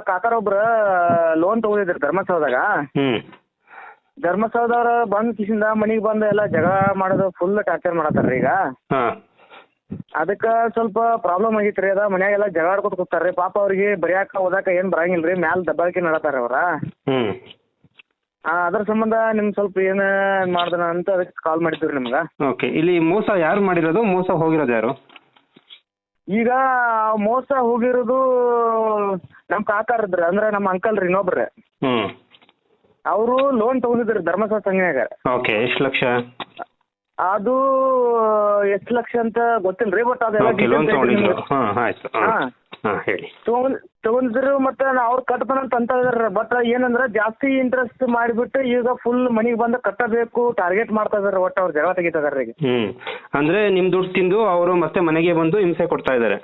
ಕಾಕಾರೊಬ್ರ loan ತಗೊಂಡಿದ್ರು ಧರ್ಮಸ್ಥಳದಾಗ. ಹ್ಮ್. ಧರ್ಮಸ್ಥಳದವ್ರ ಬಂದ್ ಕಿಸಿಂದ ಮನಿಗೆ ಬಂದ ಎಲ್ಲ ಜಗಳ ಮಾಡೋದು ಫುಲ್ ಟಾರ್ಚರ್ ಮಾಡತ್ತಾರ್ರಿ ಈಗ. ಹಾ. ಅದಕ್ಕೆ ಸ್ವಲ್ಪ ಪ್ರಾಬ್ಲಮ್ ಆಗೈತ್ರಿ ಅದ ಮನ್ಯಾಗೆಲ್ಲ ಜಗಳ ಆಡ್ಕೊತ ಕೂತಾರ್ರಿ. ಪಾಪ ಅವ್ರಿಗೆ ಬರಿಯಾಕ ಓದಾಕ ಏನ್ ಬರಂಗಿಲ್ಲ ರೀ ಮ್ಯಾಲ ದಬ್ಬಾಳಿಕೆ ನಡತಾರ ಅವ್ರ. ಹ್ಮ್. ಆ, ಅದ್ರ ಸಂಬಂಧ ನಿಮ್ ಸ್ವಲ್ಪ ಏನ ಮಾಡ್ದನ ಅಂತ ಅದಕ್ಕೆ ಕಾಲ್ ಮಾಡಿದ್ರಿ ನಿಮ್ಗ. ಓಕೆ ಇಲ್ಲಿ ಮೋಸ ಯಾರು ಮಾಡಿರೋದು? ಮೋಸ ಹೋಗಿರೋದು ಯಾರು? ಈಗ ಮೋಸ ಹೋಗಿರೋದು ನಮ್ ಕಾಕಾರದ್ರ ಅಂದ್ರೆ ನಮ್ಮ ಅಂಕಲ್ ರೀ ಇನ್ನೊಬ್ರೆ. ಹ್ಮ್. ಅವರು ಲೋನ್ ತಗೊಂಡಿದ್ರಿ ಧರ್ಮಸ್ಥಳ ಸಂಘನ್ಯಾಗ ಓಕೆ ಎಷ್ಟು ಲಕ್ಷ? ಅದು ಎಷ್ಟು ಲಕ್ಷ ಅಂತ ಗೊತ್ತಿಲ್ರಿ ಬಟ್ ಅದೆಲ್ಲ ಓಕೆ ಲೋನ್ details ಐತ್ರಿ ತಗೊಂಡಿದ್ರು. ಹಾಂ ಆಯ್ತು ಹಾ. ಹಾಂ ಹಾಂ ಹೇಳಿ. ತಗೊಂಡ್ ತಗೊಂಡಿದ್ರು ಮತ್ತೆ ಅವ್ರು ಕಟ್ತಾನ ಅಂತ ಇದಾರೆ ಬಟ್ ಏನಂದ್ರೆ ಜಾಸ್ತಿ ಇಂಟ್ರೆಸ್ಟ್ ಮಾಡಿಬಿಟ್ಟು ಈಗ ಫುಲ್ ಮನಿಗೆ ಬಂದು ಕಟ್ಟಬೇಕು ಟಾರ್ಗೆಟ್ ಮಾಡ್ತಾ ಇದಾರೆ ಒಟ್ಟು ಅವ್ರು ಜಗಳ ತೆಗಿತಾ ಈಗ. ಹ್ಮ್. ಅಂದ್ರೆ ನಿಮ್ ದುಡ್ಡು ತಿಂದು ಅವರು ಮತ್ತೆ ಮನೆಗೆ ಬಂದು ಹಿಂಸೆ ಕೊಡ್ತಾ ಇದ್ದಾರೆ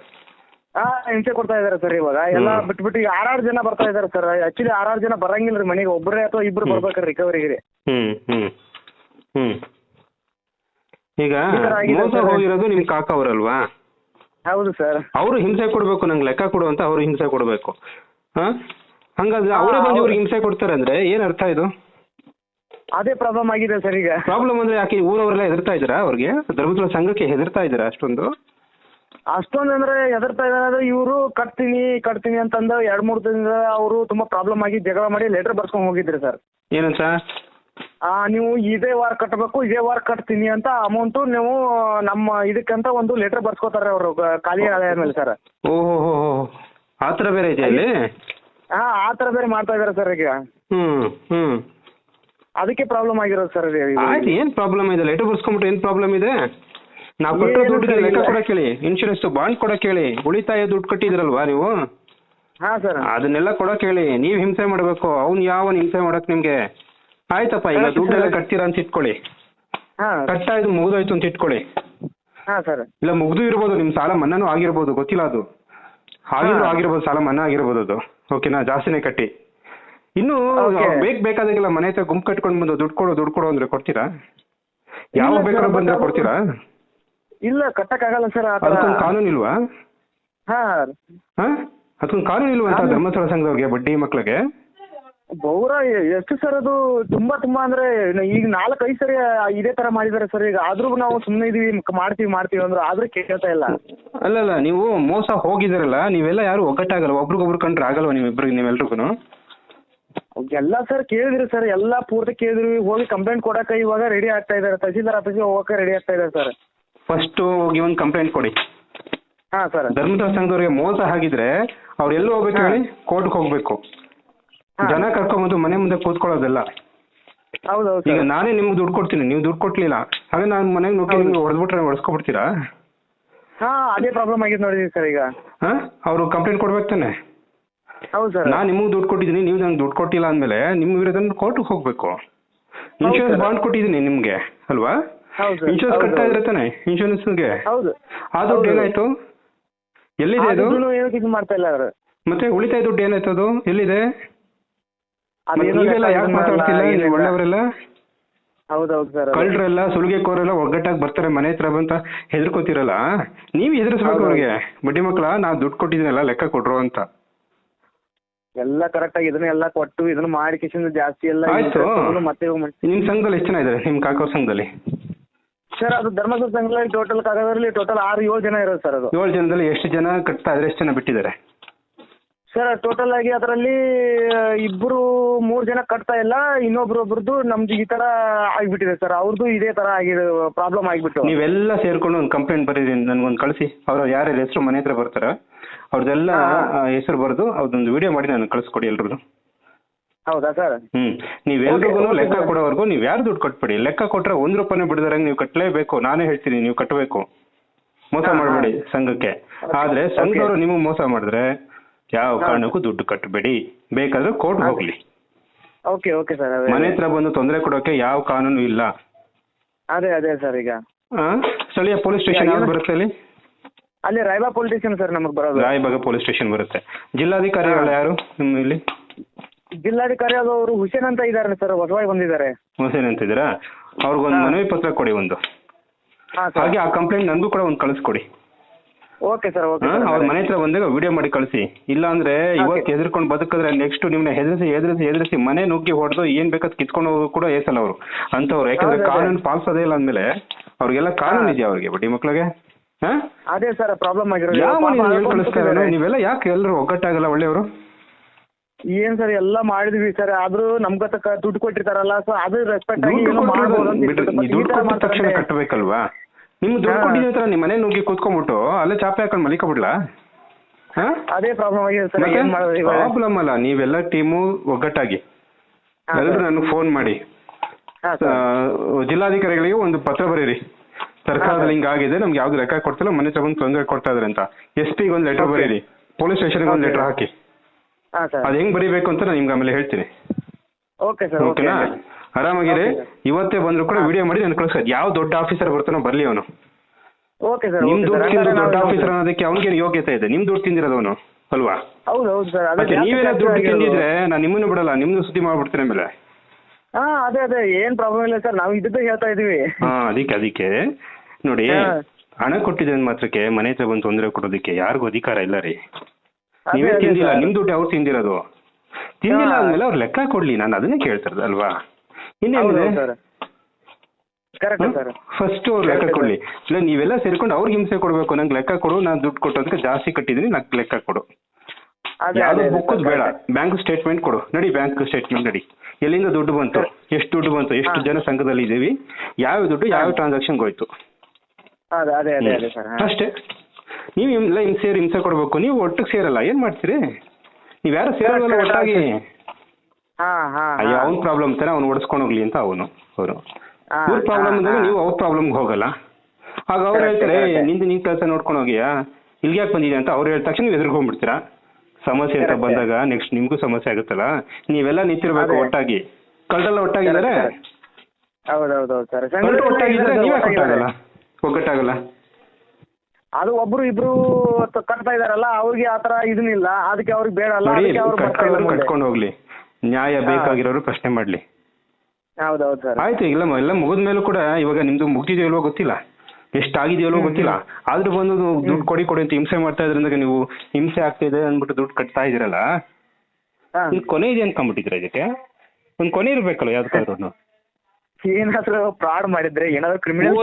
ಹಾ ಹಿಂಸೆ ಕೊಡ್ತಾ ಇದಾರೆ ಸರ್ ಇವಾಗ. ಎಲ್ಲ. ಬಿಟ್ಬಿಟ್ಟು ಈಗ ಆರಾರು ಜನ ಬರ್ತಾ ಇದಾರೆ ಸರ್ ಆಕ್ಚುಲಿ ಆರಾರು ಜನ ಬರಂಗಿಲ್ರಿ ಮನೆಗೆ. ಒಬ್ಬರೇ ಅಥವಾ ಇಬ್ರು ಬರ್ಬೇಕಾರೆ ರಿಕವರಿಗೆ ರೀ ಹ್ಮ್ ಹ್ಮ್. ಹ್ಮ್. ಈಗ ಈ ಥರ ಆಗಿದೆ ಮೋಸ ಸರ್. ಹೋಗಿರೋದು ನಿಮ್ ಕಾಕ ಅವರಲ್ವಾ ಹೌದು ಸರ್ ಅವರು ಹಿಂಸೆ ಕೊಡ್ಬೇಕು ನಂಗೆ ಲೆಕ್ಕ ಕೊಡು ಅಂತ ಅವ್ರು ಹಿಂಸೆ ಕೊಡ್ಬೇಕು. ಹಾ? ಹಂಗಾದ್ರೆ ಅವರೇ ಬಂದು ಇವ್ರಿಗೆ ಹಿಂಸೆ ಕೊಡ್ತಾರೆ ಅಂದ್ರೆ ಏನ್ ಅರ್ಥ ಇದು? ಅದೇ ಪ್ರಾಬ್ಲಮ್ ಆಗಿದೆ ಸರ್ ಈಗ. ಪ್ರಾಬ್ಲಮ್ ಅಂದ್ರೆ ಯಾಕೆ ಊರವರೆಲ್ಲ ಹೆದರ್ತಾ ಇದ್ದೀರಾ ಅವ್ರಿಗೆ? ಧರ್ಮಸ್ಥಳ ಸಂಘಕ್ಕೆ ಹೆದರ್ತಾ ಇದ್ದೀರಾ ಅಷ್ಟೊಂದು? ಅಷ್ಟೊಂದು ಅಂದ್ರೆ ಹೆದರ್ತಾ ಇದಾರೆ ಇವರು ಕಟ್ತೀನಿ ಕಟ್ತೀನಿ ಅಂತಂದ್ರೆ ಎರಡ್ ಮೂರ್ ದಿನದಿಂದ ಅವರು ತುಂಬಾ ಪ್ರಾಬ್ಲಮ್ ಆಗಿ ಜಗಳ ಮಾಡಿ ಲೆಟರ್ ಬರ್ಸ್ಕೊಂಡ್ ಹೋಗಿದ್ರಿ ಸರ್ ಏನಂತ? ಆ ನೀವು ಇದೇ ವಾರ ಕಟ್ಟಬೇಕು ಇದೇ ವಾರ ಕಟ್ತೀನಿ ಅಂತ ಅಮೌಂಟ್ ನೀವು ನಮ್ಮ ಇದಕ್ಕಂತ ಒಂದು ಲೆಟರ್ ಬರ್ಸ್ಕೊತಾರೆ ಅವರು ಖಾಲಿ ಆದಾಯ ಮೇಲೆ ಸರ್ ಓಹೋ ಆ ಥರ ಬೇರೆ ಇದೆ ಇಲ್ಲಿ ಹಾ ಆ ತರ ಬೇರೆ ಮಾಡ್ತಾ ಇದಾರೆ ಸರ್ ಈಗ. ಹ್ಮ್ ಹ್ಮ್. ಅದಕ್ಕೆ ಪ್ರಾಬ್ಲಮ್ ಆಗಿರೋದು ಸರ್ ಆಯ್ತು ಏನ್ ಪ್ರಾಬ್ಲಮ್ ಇದೆ? ಲೆಟರ್ ಬರ್ಸ್ಕೊಂಬಿಟ್ಟು ಏನ್ ಪ್ರಾಬ್ಲಮ್ ಇದೆ? ನಾವು ಕಟ್ಟೋ ಏನು ದುಡ್ಡಿಗೆ ಸರ್ ಲೆಕ್ಕ ಇಲ್ಲ. ಕೊಡಕ್ಕೆ ಹೇಳಿ ಇನ್ಶೂರೆನ್ಸ್ ಬಾಂಡ್ ಕೊಡಕ್ಕೆ ಹೇಳಿ ಉಳಿತಾಯ ದುಡ್ಡು ಕಟ್ಟಿದ್ರಲ್ವಾ ನೀವು? ಹಾ ಸರ್ ಅದನ್ನೆಲ್ಲ ಕೊಡಕ್ಕೆ ಹೇಳಿ ನೀವು ಹಿಂಸೆ ಮಾಡಬೇಕು. ಅವ್ನು ಯಾವನ್ ಹಿಂಸೆ ಮಾಡಕ್ ನಿಮ್ಗೆ? ಆಯ್ತಪ್ಪ ಈಗ ದುಡ್ಡೆಲ್ಲ. ಕಟ್ತೀರಾ ಅಂತ ಇಟ್ಕೊಳ್ಳಿ. ಹಾ ಕಟ್ಟಾಯ್ತು ಮುಗಿದೋಯ್ತು ಅಂತ ಇಟ್ಕೊಳ್ಳಿ. ಹಾ ಸರ್. ಇಲ್ಲ ಮುಗ್ದು ಇರ್ಬೋದು ನಿಮ್ ಸಾಲ ಮನ್ನಾನು ಆಗಿರ್ಬೋದು ಗೊತ್ತಿಲ್ಲ ಅದು. ಆಗಿದ್ರು. ಆಗಿರ್ಬೋದು ಸಾಲ ಮನ್ನಾ ಆಗಿರ್ಬೋದು ಅದು. ಓಕೆನಾ ಜಾಸ್ತಿನೇ ಕಟ್ಟಿ. ಇನ್ನು Okay. ಬೇಕ್ ಬೇಕಾದಾಗೆಲ್ಲ ಮನೆ ಹತ್ರ ಗುಂಪು ಕಟ್ಕೊಂಡು ಬಂದು ದುಡ್ಡು ಕೊಡು ದುಡ್ಡು ಕೊಡು ಅಂದ್ರೆ ಕೊಡ್ತೀರಾ? ಯಾವಾಗ ಇಲ್ಲ ಬೇಕಾದ್ರೂ ಬಂದ್ರೆ ಅದು- ಕೊಡ್ತೀರಾ? ಇಲ್ಲ ಕಟ್ಟಕ್ಕಾಗಲ್ಲ ಸರ್ ಆ ಥರ. ಅದಕ್ಕೊಂದು ಕಾನೂನು ಇಲ್ವಾ? ಹಾ. ಹಾ? ಅದಕ್ಕೊಂದು ಕಾನೂನು ಇಲ್ವಾ ಅಂತ ಧರ್ಮಸ್ಥಳ ಸಂಘದವ್ರಿಗೆ ಬಡ್ಡಿ ಮಕ್ಳಿಗೆ? ಬಹುರ ಎಷ್ಟು ಸರ್ ಅದು? ತುಂಬಾ ತುಂಬಾ ಅಂದ್ರೆ ಈಗ ನಾಲ್ಕು ಐದು ಸರಿ ಇದೇ ತರ ಮಾಡಿದಾರೆ ಸರ್. ಈಗ ಆದ್ರೂ ನಾವು ಸುಮ್ಮನೆ ಇದೀವಿ ಮಾಡ್ತೀವಿ ಮಾಡ್ತೀವಿ ಅಂದ್ರೆ ಆದ್ರೂ ಕೇಳ್ತಾ ಇಲ್ಲ. ಅಲ್ಲಲ್ಲ ನೀವು ಮೋಸ ಹೋಗಿದಿರಲ್ಲ ನೀವೆಲ್ಲ ಯಾರು ಒಗ್ಗಟ್ಟಾಗಲ್ಲ ಒಬ್ರಿಗೊಬ್ರು ಕಂಡ್ರೆ ಆಗಲ್ವಾ ನೀವಿಬ್ರಿಗೆ ನೀವೆಲ್ರಿಗೂ? ಎಲ್ಲ ಸರ್ ಕೇಳಿದ್ರಿ ಸರ್ ಎಲ್ಲ ಪೂರ್ತಿ ಕೇಳಿದ್ರಿ. ಹೋಗಿ ಕಂಪ್ಲೇಂಟ್ ಕೊಡಕ್ಕೆ ಇವಾಗ ರೆಡಿ ಆಗ್ತಾ ಇದಾರೆ. ತಹಸೀಲ್ದಾರ್ ಆಫೀಸ್ಗೆ ಹೋಗಕ್ಕೆ ರೆಡಿ ಆಗ್ತಾ ಇದಾರೆ ಸರ್. ಫಸ್ಟ್ ಹೋಗಿ ಒಂದು ಕಂಪ್ಲೇಂಟ್ ಕೊಡಿ. ಹಾ ಸರ್. ಧರ್ಮಸ್ಥಳ ಸಂಘದವ್ರಿಗೆ ಮೋಸ ಆಗಿದ್ರೆ ಅವ್ರು ಎಲ್ಲಿ ಹೋಗ್ಬೇಕು. ಹೇಳಿ? ಕೋರ್ಟ್ಗೆ ಹೋಗ್ಬೇಕು. ಜನ ಕರ್ಕೊಂಬಂದು ಮನೆ ಮುಂದೆ ಕೂತ್ಕೊಳ್ಳೋದಲ್ಲ. ಹೌದೌದು ಈಗ ನಾನೇ ನಿಮ್ಗೆ ದುಡ್ಡು ಕೊಡ್ತೀನಿ ನೀವು ದುಡ್ಡು ಕೊಟ್ಲಿಲ್ಲ ಹಾಗೆ ನಾನು ಮನೆಗೆ ನುಗ್ಗಿ ಹೌದು. ನಿಮ್ಗೆ ಹೊಡೆದ್ಬಿಟ್ರೆ ಹೊಡೆಸ್ಕೊಬಿಡ್ತೀರಾ ಹಾ ಅದೇ ಪ್ರಾಬ್ಲಮ್ ಆಗಿದೆ ನೋಡಿ ಸರ್ ಈಗ. ಹಾ? ಅವರು ಕಂಪ್ಲೇಂಟ್ ಕೊಡ್ಬೇಕು ತಾನೆ. ಹೌದು ಸರ್. ನಾನು ನಿಮಗೆ ದುಡ್ಡು ಕೊಟ್ಟಿದ್ದೀನಿ ನೀವು ನಂಗೆ ದುಡ್ಡು ಕೊಟ್ಟಿಲ್ಲ ಅಂದಮೇಲೆ ನಿಮ್ಮ ವಿರುದ್ಧ ಕೋರ್ಟ್ಗೆ ಹೋಗ್ಬೇಕು. ಇನ್ಶೂರೆನ್ಸ್ ಬಾಂಡ್ ಕೊಟ್ಟಿದ್ದೀನಿ ನಿಮಗೆ ಅಲ್ವಾ? ಹೌದು ಇನ್ಶೂರೆನ್ಸ್ ಕಟ್ತಾ. ಇದ್ರೆ ತಾನೆ ಇನ್ಶೂರೆನ್ಸ್ಗೆ ಹೌದು. ಆ ದುಡ್ಡು. ಏನಾಯ್ತು? ಎಲ್ಲಿದೆ ಅದು ಮಾಡ್ತಾ ಇಲ್ಲ ಅವರು ಮತ್ತೆ ಉಳಿತಾಯ ದುಡ್ಡು ಏನಾಯ್ತು ಅದು? ಎಲ್ಲಿದೆ? ಒಳ್ಳೆಯವರೆಲ್ಲ? ಹೌದೌದು ಸರ್ ಕಳ್ಳರೆಲ್ಲ ಸುಲಿಗೆಕೋರೆಲ್ಲ ಒಗ್ಗಟ್ಟಾಗಿ ಬರ್ತಾರೆ ಮನೆ ಹತ್ರ ಬಂತ ಹೆದರ್ಕೋತಿರಲ್ಲ? ನೀವು ಹೆದರ್ಸ್ಬೇಕು ಹೌದು. ಅವ್ರಿಗೆ ಬಡ್ಡಿ ಮಕ್ಕಳ ನಾವು ದುಡ್ಡು ಕೊಟ್ಟಿದ್ದೀನಲ್ಲ ಲೆಕ್ಕ ಕೊಟ್ರು ಅಂತ. ಎಲ್ಲ ಕರೆಕ್ಟ್ ಆಗಿ ಇದನ್ನ ಎಲ್ಲ ಕೊಟ್ಟು ಇದನ್ನ ಮಾಡಿ ಕಿಶನ್ ಜಾಸ್ತಿ ಎಲ್ಲ ಆಯ್ತು. ಮತ್ತೆ ನಿಮ್ ಸಂಘದಲ್ಲಿ ಎಷ್ಟು ಜನ ಇದ್ದಾರೆ ನಿಮ್ ಕಾಕೋ ಸಂಘದಲ್ಲಿ? ಸರ್ ಅದು ಧರ್ಮಸ್ಥಳ ಸಂಘದಲ್ಲಿ ಟೋಟಲ್ ಕಾಗದಲ್ಲಿ ಟೋಟಲ್ ಆರು ಏಳು ಜನ ಇರೋದು ಸರ್ ಅದು. ಏಳು ಜನದಲ್ಲಿ ಎಷ್ಟು ಜನ ಕಟ್ತಾ ಇದ್ರೆ ಎಷ್ಟು ಜನ ಬಿಟ್ಟಿದ್ದಾರೆ? ಸರ್ ಟೋಟಲ್ ಆಗಿ ಅದರಲ್ಲಿ ಇಬ್ರು ಮೂರು ಜನ ಕಟ್ತಾ ಇಲ್ಲ ಇನ್ನೊಬ್ರೊಬ್ರದ್ದು ನಮ್ದು ಈ ತರ ಆಗ್ಬಿಟ್ಟಿದೆ ಸರ್ ಅವ್ರದ್ದು ಇದೇ ತರ ಆಗಿದೆ ಪ್ರಾಬ್ಲಮ್ ಆಗ್ಬಿಟ್ಟು. ನೀವೆಲ್ಲ ಸೇರ್ಕೊಂಡು ಒಂದು ಕಂಪ್ಲೇಂಟ್ ಬರೀರಿ ನನ್ಗೊಂದು ಕಳಿಸಿ. ಅವ್ರು ಯಾರ್ಯಾರ ಹೆಸರು ಮನೆ ಹತ್ರ ಬರ್ತಾರ ಅವ್ರದ್ದೆಲ್ಲ. ಹೆಸರು ಬರೆದು ಅದೊಂದು ವಿಡಿಯೋ ಮಾಡಿ ನನಗೆ ಕಳಿಸ್ಕೊಡಿ ಎಲ್ರು ಹೌದಾ ಸರ್ ಹ್ಮ್. ನೀವೆಲ್ರಿಗೂ ಲೆಕ್ಕ. ಕೊಡೋವರೆಗೂ ನೀವು ಯಾರು ದುಡ್ಡು ಕಟ್ಬೇಡಿ. ಲೆಕ್ಕ ಕೊಟ್ರೆ ಒಂದ್ ರೂಪಾಯಿ ಬಿಡದಾರಂಗೆ ನೀವು ಕಟ್ಟಲೇಬೇಕು ನಾನೇ ಹೇಳ್ತೀನಿ ನೀವು ಕಟ್ಟಬೇಕು ಮೋಸ. ಮಾಡಬೇಡಿ ಸಂಘಕ್ಕೆ. ಆದ್ರೆ. ಸಂಘದವರು ನಿಮಗೆ ಮೋಸ ಮಾಡಿದ್ರೆ ಯಾವ. ಕಾರಣಕ್ಕೂ ದುಡ್ಡು ಕಟ್ಟಬೇಡಿ. ಬೇಕಾದ್ರೆ ಕೋರ್ಟ್. ಹೋಗ್ಲಿ. ಓಕೆ ಓಕೆ ಸರ್ ಮನೆ ಹತ್ರ ಬಂದು ತೊಂದರೆ ಕೊಡೋಕೆ ಯಾವ ಕಾನೂನು ಇಲ್ಲ. ಅದೇ ಅದೇ ಸರ್ ಈಗ. ಆ? ಸ್ಥಳೀಯ ಪೊಲೀಸ್ ಸ್ಟೇಷನ್ ಯಾವ್ದು ಬರುತ್ತೆ ಅಲ್ಲಿ? ಅಲ್ಲಿ ರಾಯಬಾ ಪೊಲೀಸ್ ಸ್ಟೇಷನ್ ಸರ್ ನಮಗೆ ಬರೋದು. ರಾಯಬಾಗ ಪೊಲೀಸ್ ಸ್ಟೇಷನ್ ಬರುತ್ತೆ. ಜಿಲ್ಲಾಧಿಕಾರಿಗಳು ಯಾರು ನಿಮ್ಮ ಇಲ್ಲಿ? ಜಿಲ್ಲಾಧಿಕಾರಿ ಅದು ಅವರು ಹುಸೇನ್ ಅಂತ ಇದ್ದಾರೆ ಸರ್ ಹೊಸವಾಗಿ ಬಂದಿದ್ದಾರೆ. ಹುಸೇನ್ ಅಂತ ಇದ್ದೀರಾ? ಅವ್ರಿಗೊಂದು. ಮನವಿ ಪತ್ರ ಕೊಡಿ ಒಂದು. ಹಾ ಸರ್ ಹಾಗೆ ಆ ಕಂಪ್ಲೇಂಟ್ ನನಗೂ ಕೂಡ ಒಂದು ಕಳಿಸ್ಕೊಡಿ. ಓಕೆ ಸರ್ ಓಕೆ ಅವ್ರ ಮನೆ ಹತ್ರ ಬಂದಾಗ ವಿಡಿಯೋ ಮಾಡಿ ಕಳಿಸಿ. ಇಲ್ಲ ಅಂದ್ರೆ ಇವತ್ತು ಹೆದರ್ಕೊಂಡು ಬದುಕಿದ್ರೆ ನೆಕ್ಸ್ಟ್ ನಿಮ್ನ ಹೆದರಿಸಿ ಹೆದರಿಸಿ ಹೆದರಿಸಿ ಮನೆ ನುಗ್ಗಿ ಹೊಡೆದು ಏನ್ ಬೇಕಾದ್ ಕಿತ್ಕೊಂಡು ಹೋಗೋ ಕೂಡ ಏಸಲ್ಲ ಅವರು. ಅಂತವ್ರು. ಯಾಕಂದ್ರೆ. ಕಾನೂನು ಪಾಲಿಸೋದೇ ಇಲ್ಲ ಅಂದ್ಮೇಲೆ ಅವ್ರಿಗೆಲ್ಲ ಕಾನೂನು ಇದೆಯಾ ಅವ್ರಿಗೆ ಬಡ್ಡಿ ಮಕ್ಳಿಗೆ? ಹಾ? ಅದೇ ಸರ್ ಪ್ರಾಬ್ಲಮ್ ಆಗಿರೋದು. ನೀವೆಲ್ಲ ಯಾಕೆ ಎಲ್ಲರೂ ಒಗ್ಗಟ್ಟಾಗಲ್ಲ ಒಳ್ಳೆಯವರು? ಏನ್ ಸರ್ ಎಲ್ಲ ಮಾಡಿದ್ವಿ ಸರ್ ಆದ್ರೂ ನಮ್ಗ ತಕ್ಕ ದುಡ್ಡು ಕೊಟ್ಟಿರ್ತಾರಲ್ಲ ಸೊ ಅದು ರೆಸ್ಪೆಕ್ಟ್ ಆಗಿ. ಕಟ್ಟಬೇಕಲ್ವಾ ನಿಮ್ ದುಡ್ಡು. ಕೊಟ್ಟಿದ್ದ ಹತ್ರ ನಿಮ್ಮ ಮನೆ ನುಗ್ಗಿ ಕೂತ್ಕೊಂಡ್ಬಿಟ್ಟು ಅಲ್ಲೇ ಚಾಪೆ ಹಾಕೊಂಡು ಮಲಿಕೊಬಿಡ್ಲಾ? ಅದೇ ಪ್ರಾಬ್ಲಮ್ ಆಗಿದೆ ಸರ್ ಏನ್ ಮಾಡೋದು ಇವಾಗ? ಪ್ರಾಬ್ಲಮ್ ಅಲ್ಲ ನೀವೆಲ್ಲ ಟೀಮು ಒಗ್ಗಟ್ಟಾಗಿ. ಹಾ, ಎಲ್ಲರೂ ನನಗೆ ಫೋನ್ ಮಾಡಿ. ಹಾ ಆ, ಜಿಲ್ಲಾಧಿಕಾರಿಗಳಿಗೆ ಒಂದು ಪತ್ರ ಬರೀರಿ. ಸರ್ಕಾರದಲ್ಲಿ ಹಿಂಗಾಗಿದೆ ನಮ್ಗೆ ಯಾವ್ದು ಲೆಕ್ಕ ಕೊಡ್ತಿಲ್ಲ ಮನೆ ತಗೊಂಡು ತೊಂದರೆ ಕೊಡ್ತಾ ಇದಾರೆ ಅಂತ. ಎಸ್ ಪಿಗೆ ಒಂದು ಲೆಟರ್ Okay. ಬರೀರಿ. ಪೊಲೀಸ್ ಸ್ಟೇಷನ್ಗೆ ಒಂದು Okay. ಲೆಟರ್ ಹಾಕಿ. ಹಾ ಸರ್. ಅದ್ ಹೆಂಗ್ ಬರೀಬೇಕು ಅಂತ ನಾನು ನಿಮ್ಗೆ ಆಮೇಲೆ ಹೇಳ್ತೀನಿ. ಓಕೆ ಸರ್ ಓಕೆ ಓಕೆನಾ? Sir. ಇವತ್ತೇ ಬಂದ್ರು ಕೂಡ ವಿಡಿಯೋ ಮಾಡಿ ನನ್ ಕಳಿಸೋದು ಯಾವ ದೊಡ್ಡ ಆಫೀಸರ್ ಬರ್ತಾನೋ ಬರ್ಲಿ ಅವನು. ಓಕೆ ಸರ್ ನಿಮ್ ದುಡ್ಡು ತಿಂದು ಆಫೀಸರ್ ಅನ್ನೋದಕ್ಕೆ ಅವ್ನಿಗೆ ಯೋಗ್ಯತೆ ಇದೆ? ನಿಮ್ ದುಡ್ಡು ತಿಂದಿರೋದವನು ಅಲ್ವಾ? ಹೌದು ಹೌದು ಸರ್ ಅದೇ ಮತ್ತೆ ನೀವೇನ ದುಡ್ಡು. ತಿಂದಿದ್ರೆ ನಾನು ನಿಮ್ಮನ್ನು ಬಿಡಲ್ಲ ನಿಮ್ದು ಸುದ್ದಿ ಮಾಡ್ಬಿಡ್ತೀನಿ ಆಮೇಲೆ. ಹಾ ಅದೇ ಅದೇ. ಏನ್ ಪ್ರಾಬ್ಲಮ್ ಇಲ್ಲ ಸರ್ ನಾವು ಇದ್ದದ್ದು ಹೇಳ್ತಾ ಇದೀವಿ. ಹಾ ಅದಕ್ಕೆ ಅದಕ್ಕೆ. ನೋಡಿ ಹಣ ಕೊಟ್ಟಿದ್ದ ಮಾತ್ರಕ್ಕೆ ಮನೆ ಹತ್ರ ಬಂದು ತೊಂದರೆ ಕೊಡೋದಕ್ಕೆ ಯಾರಿಗೂ ಅಧಿಕಾರ ಇಲ್ಲ ರೀ. ನೀವೇ ತಿಂದಿಲ್ಲ. ನಿಮ್ ದುಡ್ಡು ಅವ್ರು ತಿಂದಿರೋದು? ತಿಂದಿಲ್ಲ. ಅಂದ್ಮೇಲೆ ಅವ್ರು ಲೆಕ್ಕ ಕೊಡ್ಲಿ ನಾನು ಅದನ್ನೇ ಕೇಳ್ತಿರೋದು ಅಲ್ವಾ? ಇನ್ನೇನಿದೆ ಫಸ್ಟ್ ಅವ್ರು ಲೆಕ್ಕ ಕೊಡ್ಲಿ. ಇಲ್ಲ ನೀವೆಲ್ಲ ಸೇರ್ಕೊಂಡು ಅವ್ರಿಗೆ ಹಿಂಸೆ ಕೊಡ್ಬೇಕು. ನಂಗೆ ಲೆಕ್ಕ ಕೊಡು ನಾನು ದುಡ್ಡು ಕೊಟ್ಟೋದಕ್ಕೆ ಜಾಸ್ತಿ ಕಟ್ಟಿದೀನಿ ನಂಗೆ ಲೆಕ್ಕ ಕೊಡು. ಯಾವ್ದು ಬುಕ್ ಬೇಡ. ಬ್ಯಾಂಕ್ ಸ್ಟೇಟ್ಮೆಂಟ್ ಕೊಡು. ನಡಿ ಬ್ಯಾಂಕ್ ಸ್ಟೇಟ್ಮೆಂಟ್ ನಡಿ. ಎಲ್ಲಿಂದ ದುಡ್ಡು ಬಂತು? ಎಷ್ಟು ದುಡ್ಡು ಬಂತು? ಎಷ್ಟು ಜನ ಸಂಘದಲ್ಲಿ ಇದೀವಿ ಯಾವ ದುಡ್ಡು ಯಾವ ಟ್ರಾನ್ಸಾಕ್ಷನ್ ಹೋಯ್ತು ಸರ್ ಅಷ್ಟೇ. ನೀವು ಎಲ್ಲ ಹಿಂಸೆ ಹಿಂಸೆ ಕೊಡ್ಬೇಕು. ನೀವು ಒಟ್ಟಿಗೆ ಸೇರಲ್ಲ. ಏನ್ ಮಾಡ್ತೀರಿ? ನೀವ್ ಯಾರು ಸೇರಲ್ಲ ಒಟ್ಟಾಗಿ? ಅಯ್ಯೋ ಅವ್ನ ಪ್ರಾಬ್ಲಮ್ ತಾನೆ ಅವ್ನು ಓಡಿಸ್ಕೊಂಡು ಹೋಗ್ಲಿ ಅಂತ ಅವನು ಅವರು. ಇವ್ರ ಪ್ರಾಬ್ಲಮ್ ಅಂದ್ರೆ. ನೀವು ಅವ್ರ ಪ್ರಾಬ್ಲಮ್ಗೆ ಹೋಗಲ್ಲ. ಆಗ ಅವ್ರು ಹೇಳ್ತಾರೆ. ನಿಂದು ನಿನ್ ಕೆಲಸ ನೋಡ್ಕೊಂಡು ಹೋಗಿಯಾ? ಇಲ್ಲಿ ಯಾಕೆ ಬಂದಿದೆ ಅಂತ ಅವ್ರು ಹೇಳಿದ ತಕ್ಷಣ ಎದುರ್ಕೊಂಡ್ಬಿಡ್ತೀರಾ ಸಮಸ್ಯೆ ಅಂತ ಬಂದಾಗ ನೆಕ್ಸ್ಟ್ ನಿಮ್ಗೂ ಸಮಸ್ಯೆ ಆಗುತ್ತಲ್ಲ? ನೀವೆಲ್ಲ ನಿಂತಿರ್ಬೇಕು. ಒಟ್ಟಾಗಿ. ಕಳ್ದಲ್ಲ ಒಟ್ಟಾಗಿದ್ದಾರೆ? ಹೌದೌದು ನೀವೇ ಒಟ್ಟಾಗಲ್ಲ ಒಗ್ಗಟ್ಟಾಗಲ್ಲ? ಅದು ಒಬ್ರು ಇಬ್ರು ಕಟ್ತಾ ಇದಾರಲ್ಲ ಅವ್ರಿಗೆ ಆತರ ಇದನ್ನಿಲ್ಲ ಅದಕ್ಕೆ ಅವ್ರಿಗೆ ಬೇಡ ಅಲ್ಲ ಕಟ್ಕೊಂಡು ಹೋಗ್ಲಿ. ನ್ಯಾಯ ಬೇಕಾಗಿರೋರು ಪ್ರಶ್ನೆ ಮಾಡ್ಲಿ. ಸರ್. ಆಯ್ತು ಇಲ್ಲ ಎಲ್ಲ ಮುಗಿದ ಮೇಲೂ ಕೂಡ ಇವಾಗ ನಿಮ್ದು ಮುಗ್ದಿದೆಯೋ ಇಲ್ವೋ ಗೊತ್ತಿಲ್ಲ. ಎಷ್ಟಾಗಿದೆಯೋ ಇಲ್ವೋ ಗೊತ್ತಿಲ್ಲ. ಆದ್ರೂ ಬಂದು ದುಡ್ಡು ಕೊಡಿ ಕೊಡಿ ಅಂತ ಹಿಂಸೆ ಮಾಡ್ತಾ ಇದ್ರಿಂದ ನೀವು ಹಿಂಸೆ ಆಗ್ತಿದೆ ಅಂದ್ಬಿಟ್ಟು ದುಡ್ಡು ಕಟ್ತಾ ಇದೀರಲ್ಲ ಒಂದು ಕೊನೆ ಇದೆ ಅನ್ಕೊಂಡ್ಬಿಟ್ಟಿದ್ರೆ ಇದಕ್ಕೆ? ಒಂದು ಕೊನೆ ಇರ್ಬೇಕಲ್ಲ ಯಾವ್ದಕ್ಕಾದ್ರೂ ಏನಾದ್ರೂ ಫ್ರಾಡ್ ಮಾಡಿದ್ರೆ ಏನಾದ್ರು ಕ್ರಿಮಿನಲ್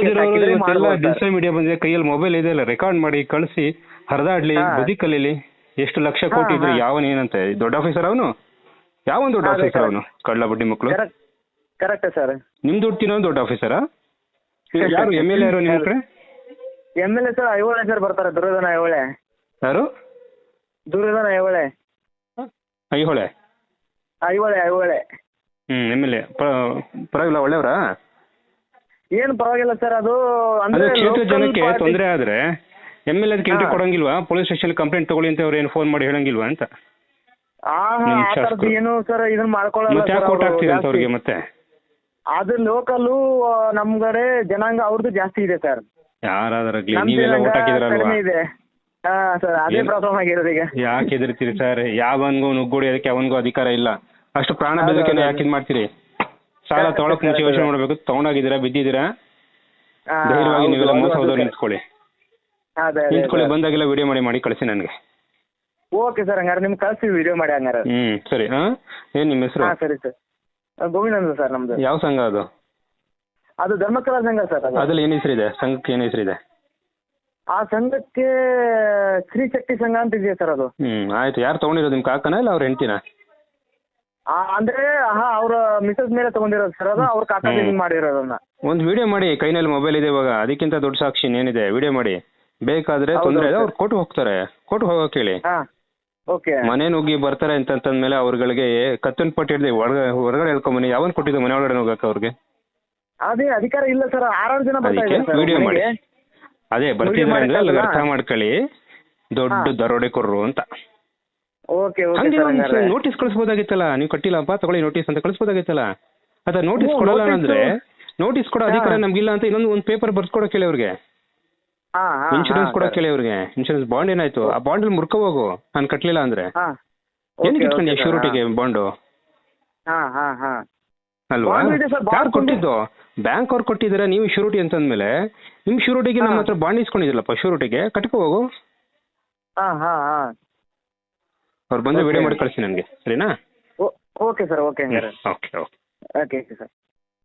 ಡಿಜಿಟಲ್ ಮೀಡಿಯಾ ಬಂದ್ರೆ ಕೈಯಲ್ಲಿ ಮೊಬೈಲ್ ಇದೆ ಅಲ್ಲ ರೆಕಾರ್ಡ್ ಮಾಡಿ ಕಳಿಸಿ ಹರಿದಾಡ್ಲಿ. ಬದಿ ಕಲೀಲಿ. ಎಷ್ಟು ಲಕ್ಷ ಕೋಟಿ ಇದ್ರೆ ಯಾವನೇನಂತೆ? ಯಾವನ್ ದೊಡ್ಡ ಆಫೀಸರ್ ಅವನು? ಯಾವ ದೊಡ್ಡ ಅದೇ ಆಫೀಸರ್. ಅವನು? ಕಳ್ಳ ಬಡ್ಡಿ ಮಕ್ಕಳು? Correct correct sir. ನಿಮ್ ದುಡ್ಡು ತಿನ್ನೋ ದೊಡ್ಡ ಆಫೀಸರಾ ಯಾರು ಎಂ ಎಲ್ ಯಾರು ನಿಮ್ಮ ಕಡೆ? M L A sir Aihole sir ಬರ್ತಾರೆ ದುರ್ಯೋಧನ ಐಹೊಳೆ. ಯಾರು? ದುರ್ಯೋಧನ ಐಹೊಳೆ. ಐಹೊಳೆ? ಐಹೊಳೆ ಐಹೊಳೆ. ಹ್ಮ್ ಎಂ ಎಲ್ ಎ ಪರವಾಗಿಲ್ಲ ಒಳ್ಳೆಯವರಾ? ಏನು ಪರವಾಗಿಲ್ಲ ಸರ್ ಅದು ಅದೇ ಅಂದ್ರೆ ಕ್ಷೇತ್ರ local ಜನಕ್ಕೆ party- ತೊಂದರೆ ಆದ್ರೆ ಎಂ ಎಲ್ ಅದಕ್ಕೆ ಎಂಟ್ರಿ ಹಾ. ಕೊಡಂಗಿಲ್ವಾ? ಪೊಲೀಸ್ ಸ್ಟೇಷನ್ ಕಂಪ್ಲೇಂಟ್ ತಗೊಳ್ಳಿ ಅಂತ ಅವ್ರು ಏನು ಫೋನ್ ಮಾಡಿ ಹೇಳಂಗಿಲ್ವಾ ಅಂತ? ಆ ಆ. ಏನು ಸರ್ ಇದನ್ನ ಮಾಡ್ಕೊಳ್ಳಲ್ಲ ಮತ್ತೆ ಯಾಕೆ ಓಟ್ ಹಾಕ್ತೀರಿ ಅಂತ ಅವ್ರಿಗೆ ಮತ್ತೆ? ಅದು ಲೋಕಲ್ ನಮ್ ಕಡೆ ಜನಾಂಗ ಅವ್ರದ್ದು ಜಾಸ್ತಿ ಇದೆ ಸರ್. ಯಾರಾದ್ರಾಗ್ಲಿ ನೀವೆಲ್ಲ ಓಟ್ ಹಾಕಿದ್ರಲ್ವಾ? ಕಡಿಮೆ ಇದೆ. ಹಾ ಸರ್ ಅದೇ ಏನು? ಪ್ರಾಬ್ಲಮ್ ಆಗಿರೋದು ಈಗ. ಯಾಕೆ ಹೆದರ್ತೀರಿ ಸರ್? ಯಾವನ್ಗೂ ನುಗ್ಗೋಡಿ ಅದಕ್ಕೆ ಅವನ್ಗೂ ಅಧಿಕಾರ ಇಲ್ಲ. ಅಷ್ಟು ಪ್ರಾಣ ಬೆದರಿಕೆನ ಯಾಕೆ ಇದ್ ಮಾಡ್ತೀರಿ? ಸಾಲ Correct, ತಗೊಳಕ್ ಮುಂಚೆ correct. ಯೋಚನೆ ಮಾಡ್ಬೇಕು. ತಗೊಂಡಾಗಿದ್ದೀರಾ ಬಿದ್ದಿದ್ದೀರಾ? ಹಾ, ಧೈರ್ಯವಾಗಿ ಹೌದು, ನೀವೆಲ್ಲ ಮೋಸ ಹೋದವ್ರು. ನಿಂತ್ಕೊಳ್ಳಿ. ಅದೇ ಅದೇ ನಿಂತ್ಕೊಳ್ಳಿ ಸರ್. ಬಂದಾಗೆಲ್ಲ ವಿಡಿಯೋ ಮಾಡಿ ಮಾಡಿ ಕಳಿಸಿ ನನಗೆ. ಓಕೆ ಸರ್ ಹಂಗಾರೆ ನಿಮ್ಗೆ ಕಳಿಸ್ತೀವಿ ವಿಡಿಯೋ ಮಾಡಿ ಹಂಗಾರೆ. ಹ್ಮ್ ಸರಿ. ಹಾ? ಏನ್ ನಿಮ್ಮ ಹೆಸರು? ಹಾ ಸರಿ ಸರ್. ಗೋವಿಂದ ಸರ್ ನಮ್ದು. ಯಾವ ಸಂಘ ಅದು? ಅದು ಧರ್ಮಕಲಾ ಸಂಘ ಸರ್ ಅದು. ಅದ್ರಲ್ಲಿ ಏನ್ ಹೆಸರಿದೆ? ಸಂಘಕ್ಕೆ ಏನ್ ಹೆಸರಿದೆ? ಆ ಸಂಘಕ್ಕೆ ಸ್ತ್ರೀ ಶಕ್ತಿ ಸಂಘ ಅಂತ ಇದೆಯಾ ಸರ್ ಅದು. ಹ್ಮ್ ಆಯ್ತು. ಯಾರು ತಗೊಂಡಿರೋದು? ನಿಮ್ ಕಾಕನ ಇಲ್ಲ ಅವ್ರ ಹೆಂಡತಿನ? ಆ, ಅಂದ್ರೆ ಹಾ ಅವ್ರ ಮಿಸಸ್ ಮೇಲೆ ತಗೊಂಡಿರೋದು ಸರ್ ಅದು. ಅವ್ರ ಕಾಕ. ಮಾಡಿರೋದನ್ನ. ಒಂದು ವಿಡಿಯೋ ಮಾಡಿ. ಕೈನಲ್ಲಿ ಮೊಬೈಲ್ ಇದೆ ಇವಾಗ. ಅದಕ್ಕಿಂತ ದೊಡ್ಡ ಸಾಕ್ಷಿ ಏನಿದೆ ವಿಡಿಯೋ ಮಾಡಿ. ಬೇಕಾದ್ರೆ ತೊಂದ್ರೆ ತೊಂದರೆ ಇದೆ. ಅವ್ರು ಕೋರ್ಟ್ ಹೋಗ್ತಾರೆ. ಕೋರ್ಟ್ ಹೋಗೋಕೆ ಹೇಳಿ ಹಾ. ಮನೆ ನುಗ್ಗಿ ಬರ್ತಾರೆ ಅಂತಂದ್ಮೇಲೆ ಅವ್ರಗಳಿಗೆ ಕತ್ತನ್ ಪಟ್ಟಿ ಹಿಡಿದು ಹೊರಗ ಹೊರಗಡೆ ಹೇಳ್ಕೊಂಬನಿ ಯಾವನ್ ಕೊಟ್ಟಿದ್ದು ಮನೆ ಒಳಗಡೆ ಹೋಗಕ್ಕೆ ಅವ್ರಿಗೆ? ಅದೇ ಅಧಿಕಾರ ಇಲ್ಲ ಸರ್. ಆರಾರು ಜನ ಬರ್ತಾ ಅದಕ್ಕೆ ಇದ್ದಾರೆ ವಿಡಿಯೋ ಮಾಡಿ ಮನೆಗೆ. ಅದೇ ಬರ್ತಿದ್ರೆ ಅಂದ್ರೆ ಅರ್ಥ? ಮಾಡ್ಕೊಳ್ಳಿ. ದೊಡ್ಡ ಹಾ. ದರೋಡೆ ಕೊಡ್ರು ಅಂತ. ಓಕೆ ಓಕೆ ಹಂಗೆ ಸರ್ ಹಂಗಾರೆ ನೋಟಿಸ್ ಕಳಿಸ್ಬೋದಾಗಿತ್ತಲ್ಲ? ನೀವು ಕಟ್ಟಿಲ್ಲಪ್ಪ ತಗೊಳ್ಳಿ ನೋಟಿಸ್ ಅಂತ ಕಳಿಸ್ಬೋದಾಗಿತ್ತಲ್ಲ? ಅದ ನೋಟಿಸ್ ಕೊಡಲ್ಲ notice- ಅಂದ್ರೆ ನೋಟಿಸ್ ಕೊಡೋ ಅಧಿಕಾರ. ನಮ್ಗಿಲ್ಲ ಅಂತ ಇನ್ನೊಂದು ಒಂದು ಪೇಪರ್ ಬರ್ಸ್ಕೊಡೋ ಹೇಳಿ ಅವ್ರಿಗೆ. ಇನ್ಶೂರೆನ್ಸ್ ಕೂಡ ಕೇಳಿ ಇವ್ರಿಗೆ ಇನ್ಶೂರೆನ್ಸ್ ಬಾಂಡ್ ಏನಾಯ್ತು? ಆ ಬಾಂಡ್ ಅಲ್ಲಿ ಮುರ್ಕೋ ಹೋಗು. ನಾನು ಕಟ್ಲಿಲ್ಲ ಅಂದ್ರೆ. ಏನಕ್ಕೆ ಓಕೆ, ಶೂರಿಟಿಗೆ ಬಾಂಡು ಅಲ್ವಾ? ಯಾರು ಕೊಟ್ಟಿದ್ದು? ಬ್ಯಾಂಕ್ ಅವ್ರು ಕೊಟ್ಟಿದ್ದೀರಾ ನೀವು ಶ್ಯೂರಿಟಿ ಅಂತಂದ್ಮೇಲೆ ನಿಮ್ ಶ್ಯೂರಿಟಿಗೆ ನಮ್ಮ. ಹತ್ರ ಬಾಂಡ್ ಇಸ್ಕೊಂಡಿದ್ರಲ್ಲಪ್ಪ ಶ್ಯೂರಿಟಿಗೆ ಕಟ್ಕೋ ಹೋಗು. ಅವ್ರು ಬಂದು ವಿಡಿಯೋ ಮಾಡಿ ಕಳಿಸಿ ನನಗೆ. ಸರಿನಾ? Okay sir okay okay okay. Okay sir